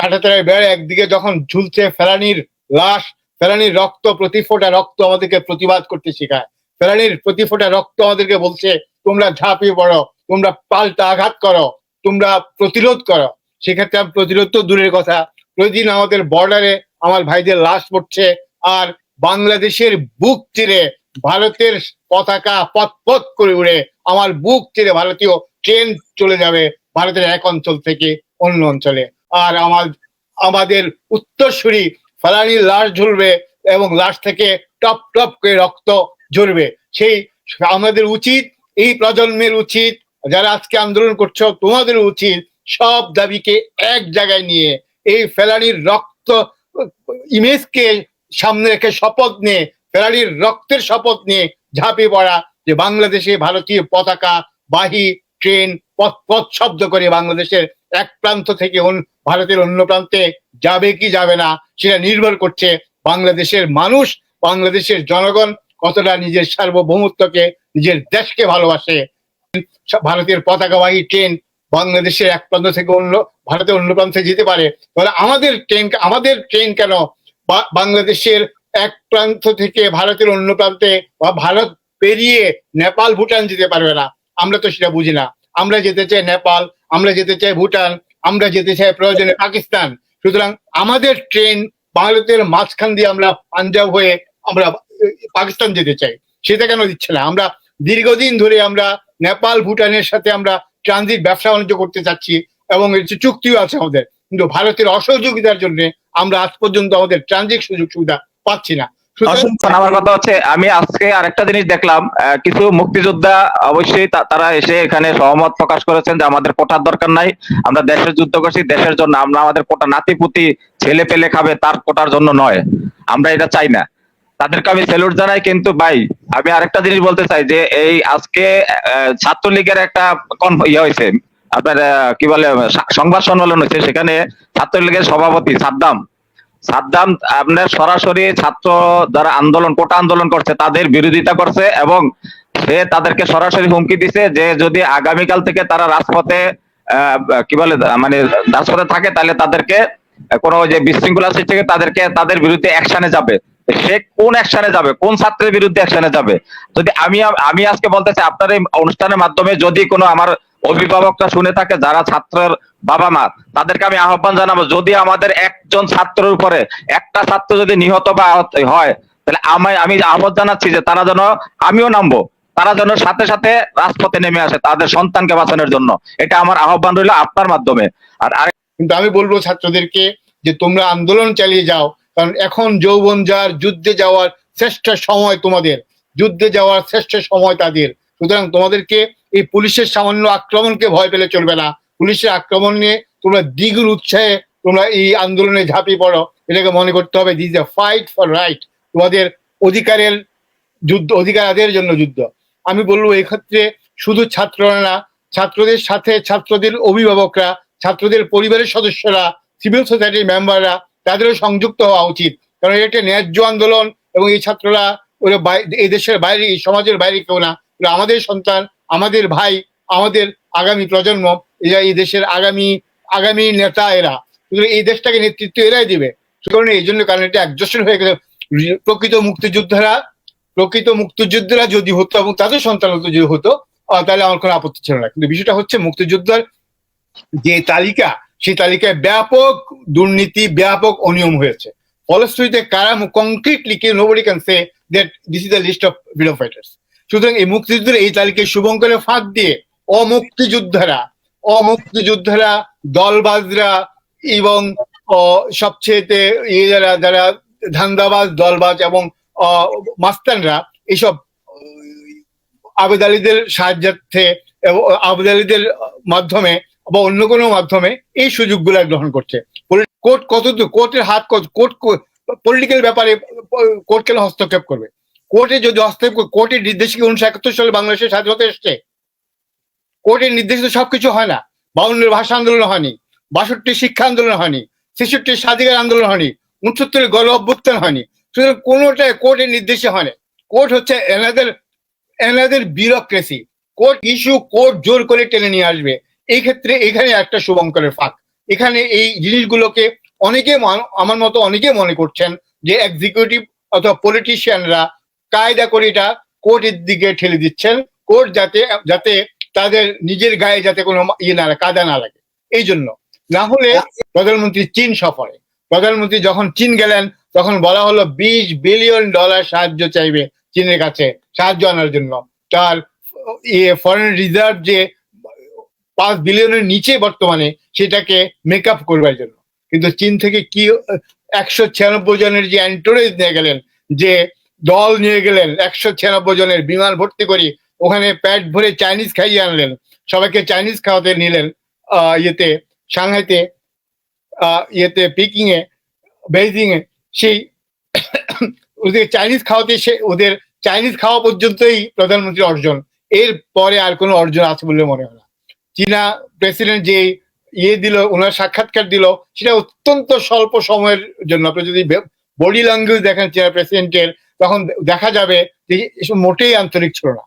কাঁটাতারের বেড়ে একদিকে যখন ঝুলছে ফেলানির লাশ, ফেলানির রক্ত প্রতি ফোঁটা রক্ত আমাদেরকে প্রতিবাদ করতে শেখায়। ফেলানির প্রতি ফোঁটা রক্ত আমাদেরকে বলছে, তোমরা ঝাঁপিয়ে পড়ো, তোমরা পাল্টা আঘাত করো, তোমরা প্রতিরোধ করো। সেক্ষেত্রে আমি প্রতিরোধ তো দূরের কথা। প্রতিদিন আমাদের বর্ডারে আমার ভাইদের লাশ পড়ছে আর বাংলাদেশের বুক চিরে ভারতের পতাকা পথ পথ করে উড়ে আমার বুক চিরে ভারতীয় ট্রেন চলে যাবে ভারতের এক অঞ্চল থেকে অন্য অঞ্চলে। আর আমার, আমাদের উত্তরসূরি ফেলানির লাশ ঝুলবে এবং লাশ থেকে টপ টপ করে রক্ত ঝরবে। সেই আমাদের উচিত, এই প্রজন্মের উচিত, যারা আজকে আন্দোলন করছ, তোমাদের উচিত সব দাবিকে এক জায়গায় নিয়ে এই ফেলানির রক্ত, ইমেজকে সামনে রেখে শপথ নিয়ে ফেরারির রক্তের শপথ নিয়ে ঝাঁপিয়ে পড়া যে বাংলাদেশে ভারতীয় পতাকা, বাহি, ট্রেন, পথ পথ শব্দ করে বাংলাদেশের এক প্রান্ত থেকে ভারতের অন্য প্রান্তে যাবে কি যাবে না সেটা নির্ভর করছে বাংলাদেশের মানুষ, বাংলাদেশের জনগণ কতটা নিজের সার্বভৌমত্বকে, নিজের দেশকে ভালোবাসে। ভারতের পতাকাবাহী ট্রেন বাংলাদেশের এক প্রান্ত থেকে অন্য, ভারতের অন্য প্রান্তে যেতে পারে। তাহলে আমাদের ট্রেন আমাদের ট্রেন কেন বাংলাদেশের এক প্রান্ত থেকে ভারতের অন্য প্রান্তে বা ভারত পেরিয়ে নেপাল, ভুটান যেতে পারবে না? আমরা তো সেটা বুঝি না। আমরা যেতে চাই নেপাল আমরা যেতে চাই ভুটান, আমরা যেতে চাই প্রয়োজনে পাকিস্তান। সুতরাং আমাদের ট্রেন ভারতের মাঝখান দিয়ে আমরা পাঞ্জাব হয়ে আমরা পাকিস্তান যেতে চাই। সেটা কেন দিচ্ছে না? আমরা দীর্ঘদিন ধরে আমরা নেপাল, ভুটানের সাথে আমরা ট্রানজিট ব্যবসা বাণিজ্য করতে চাচ্ছি এবং চুক্তিও আছে আমাদের। কিন্তু ভারতের অসহযোগিতার জন্য আমরা আজ পর্যন্ত আমাদের ট্রানজিট সুযোগ সুবিধা পাচ্ছি না। আমি আজকে আরেকটা জিনিস দেখলাম কিছু মুক্তিযোদ্ধা অবশ্যই তারা এসে এখানে সহমত প্রকাশ করেছেন যে আমাদের কোটার দরকার নাই, আমরা দেশের যুদ্ধ করছি, দেশের জন্য আমরা আমাদের কোটা নাতিপুতি ছেলে পেলে খাবে, তার কোটার জন্য নয়, আমরা এটা চাই না। তাদেরকে আমি স্যালুট জানাই, কিন্তু ভাই, আমি আরেকটা জিনিস বলতে চাই যে এই আজকে ছাত্রলীগের একটা ইয়ে হয়েছে, আপনার কি বলে সংবাদ সম্মেলন হয়েছে, সেখানে ছাত্রলীগের সভাপতি সাদ্দাম সাদ্দাম, আপনার সরাসরি ছাত্র যারা আন্দোলন, কোটা আন্দোলন করছে, তাদের বিরোধিতা করছে এবং সে তাদেরকে সরাসরি হুমকি দিছে যে যদি আগামীকাল থেকে তারা রাজপথে কি বলে মানে রাজপথে থাকে, তাহলে তাদেরকে কোনো যে বিশৃঙ্খলা সৃষ্টি তাদেরকে তাদের বিরুদ্ধে অ্যাকশনে যাবে। সে কোন অ্যাকশনে যাবে? কোন ছাত্রের বিরুদ্ধে অ্যাকশনে যাবে? যদি আমি আমি আজকে বলতে চাই, আপনার এই অনুষ্ঠানের মাধ্যমে যদি কোনো আমার অভিভাবকরা শুনে থাকে, যারা ছাত্রের বাবা মা, তাদেরকে আমি আহ্বান জানাব, যদি আমাদের একজন ছাত্রের উপরে একটা ছাত্র যদি নিহত বা হয়, তাহলে আমি আমি আহ্বান জানাচ্ছি যে তারা যেন, আমিও নামবো, তারা যেন সাথে সাথে রাজপথে নেমে আসে তাদের সন্তানকে বাঁচানোর জন্য। এটা আমার আহ্বান রইল আপনার মাধ্যমে। আর কিন্তু আমি বলব ছাত্রদেরকে যে তোমরা আন্দোলন চালিয়ে যাও, কারণ এখন যৌবন যার, যুদ্ধে যাওয়ার শ্রেষ্ঠ সময় তোমাদের, যুদ্ধে যাওয়ার শ্রেষ্ঠ সময় তাদের। সুতরাং তোমাদেরকে এই পুলিশের সামান্য আক্রমণকে ভয় পেলে চলবে না। পুলিশের আক্রমণ নিয়ে তোমরা দ্বিগুণ উৎসাহে তোমরা এই আন্দোলনে ঝাঁপিয়ে পড়ো। এটাকে মনে করতে হবে this a fight for right তোমাদের অধিকারের যুদ্ধ অধিকার আদায়ের জন্য যুদ্ধ। আমি বলব এক্ষেত্রে শুধু ছাত্ররা না, ছাত্রদের সাথে ছাত্রদের অভিভাবকরা, ছাত্রদের পরিবারের সদস্যরা সিভিল সোসাইটির মেম্বাররা তাদেরও সংযুক্ত হওয়া উচিত। কারণ এটা ন্যায্য আন্দোলন এবং এই ছাত্ররা ওরা এই দেশের বাইরে, এই সমাজের বাইরে কেউ না। আমাদের সন্তান আমাদের ভাই, আমাদের আগামী প্রজন্ম, এরা এই দেশের আগামী আগামী নেতা এরা। এই দেশটাকে নেতৃত্ব এরাই দিবে। সুতরাং এই জন্য কারণ এটা একজোশন হয়ে গেলে প্রকৃত মুক্তিযোদ্ধারা প্রকৃত মুক্তিযোদ্ধারা যদি হতো এবং তাদের সন্তান যদি হতো তাহলে আমার কোনো আপত্তি ছিল না। কিন্তু বিষয়টা হচ্ছে মুক্তিযোদ্ধার যে তালিকা, সেই তালিকায় ব্যাপক দুর্নীতি, ব্যাপক অনিয়ম হয়েছে। ফলশ্রুতিতে কারা কংক্রিটলি কেউ nobody can say that this is the list of freedom fighters সুতরাং এই মুক্তিযুদ্ধের এই তালিকায় শুভঙ্করে ফাঁক দিয়ে অমুক্তিযোদ্ধারা অমুক্তিযোদ্ধারা, দলবাজরা এবং সবচেয়ে ইয়ে যারা যারা ধান্দাবাজ, দলবাজ এবং মাস্তানরা এইসব আবেদ আলীদের সাহায্যার্থে এবং আলীদের মাধ্যমে বা অন্য কোনো মাধ্যমে এই সুযোগগুলো গ্রহণ করছে। কোর্ট কত কোর্টের হাত কোর্ট পলিটিক্যাল ব্যাপারে কোর্ট কেন হস্তক্ষেপ করবে। কোর্টে যদি হস্তক্ষেপ করে- কোর্টের নির্দেশিকা উনিশশো একাত্তর সালে বাংলাদেশের স্বাধীনতা এসছে? কোর্টের নির্দেশিত সবকিছু হয় না। বাউন্নের ভাষা আন্দোলন হয়নি, বাষট্টি শিক্ষা আন্দোলন হয়নি ছেষট্টির স্বাধিকার আন্দোলন হয়নি উনসত্তরের গণ অভ্যুত্থান হয়নি। সুতরাং কোনোটাই কোর্টের নির্দেশে হয় না। কোর্ট হচ্ছে এনাদের এনাদের বিউরোক্রেসি কোর্ট ইস্যু কোর্ট জোর করে টেনে নিয়ে আসবে। এই ক্ষেত্রে এখানে একটা শুভঙ্করের ফাঁক। এখানে এই জিনিসগুলোকে অনেকে আমার মতো অনেকে মনে করছেন যে এক্সিকিউটিভ অথবা পলিটিশিয়ানরা কায়দা করে এটা কোর্টের দিকে ঠেলে দিচ্ছেন। কোর্ট যাতে যাতে তাদের নিজের গায়ে যাতে কোনো ইয়ে না, কাদা না লাগে। এই জন্য। না হলে প্রধানমন্ত্রী চীন সফরে। প্রধানমন্ত্রী যখন চীন গেলেন, তখন বলা হলো বিশ বিলিয়ন ডলার সাহায্য চাইবে চীনের কাছে, সাহায্য আনার জন্য। তার ইয়ে ফরেন রিজার্ভ যে পাঁচ বিলিয়নের নিচে বর্তমানে, সেটাকে মেক আপ করবার জন্য। কিন্তু চীন থেকে কি একশো ছিয়ানব্বই জনের যে অ্যান্টোরেজ নিয়ে গেলেন, যে দল নিয়ে গেলেন। একশো ছিয়ানব্বই জনের বিমান ভর্তি করে, ওখানে প্যাট ভরে চাইনিজ খাইয়ে আনলেন। সবাইকে চাইনিজ খাওয়াতে নিলেন ইয়েতে, সাংহাইতে ইয়েতে পিকিং এ বেইজিং এ সেই ওদের চাইনিজ খাওয়াতে সে, ওদের চাইনিজ খাওয়া পর্যন্তই প্রধানমন্ত্রী অর্জন। এর পরে আর কোনো অর্জন আছে বলে মনে হয় না। চীনা প্রেসিডেন্ট যে ইয়ে দিল, ওনার সাক্ষাৎকার দিল, সেটা অত্যন্ত স্বল্প সময়ের জন্য। আপনি যদি বডি ল্যাঙ্গুয়েজ দেখেন, চীনা প্রেসিডেন্টের তখন দেখা যাবে যে মোটেই আন্তরিক ছিল না।